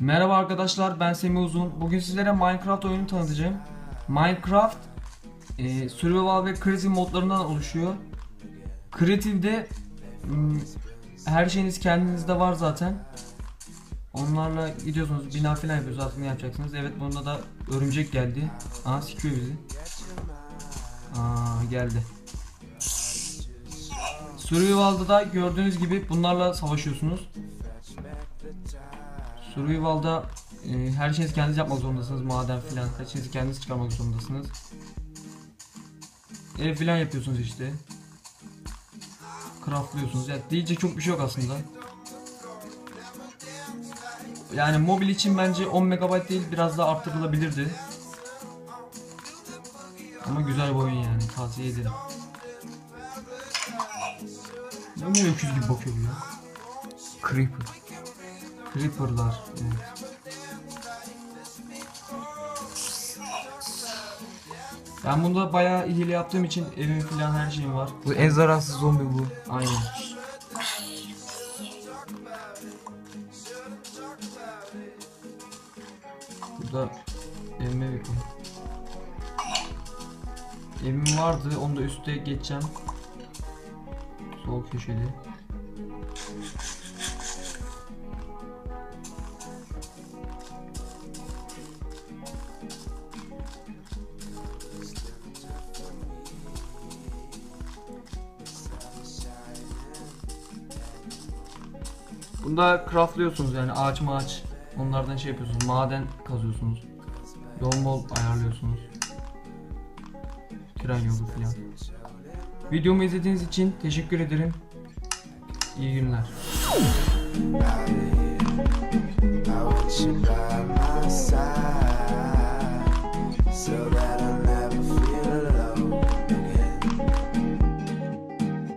Merhaba arkadaşlar ben Semih Uzun. Bugün sizlere Minecraft oyunu tanıtacağım. Minecraft e, Survival ve Creative modlarından oluşuyor. Creative'de m, her şeyiniz kendinizde var zaten. Onlarla gidiyorsunuz bina falan yapıyorsunuz artık ne yapacaksınız. Evet bunda da örümcek geldi. Aa sikiyor bizi. Aa geldi. Survival'da da gördüğünüz gibi bunlarla savaşıyorsunuz. Survival'da e, her şeyinizi kendiniz yapmak zorundasınız. Maden filan. Her şeyinizi kendiniz çıkarmak zorundasınız. Ev filan yapıyorsunuz işte. Craftlıyorsunuz. Yani diyecek çok bir şey yok aslında. Yani mobil için bence 10 MB değil biraz daha arttırılabilirdi. Ama güzel bir oyun yani tavsiye ederim. Ne bu öküz gibi bakıyor ya? Creeper. Creeper'lar. Evet. Ben bunda bayağı hile yaptığım için evim falan her şeyim var. Bu en zararsız zombi bu. Aynen. Burada evime bakın. Evim vardı, onu da üste geçeceğim. Sol köşeli. Bunda craftlıyorsunuz yani ağaç maaç onlardan şey yapıyorsunuz maden kazıyorsunuz. Yol mol ayarlıyorsunuz. Tren yolu filan. Videomu izlediğiniz için teşekkür ederim. İyi günler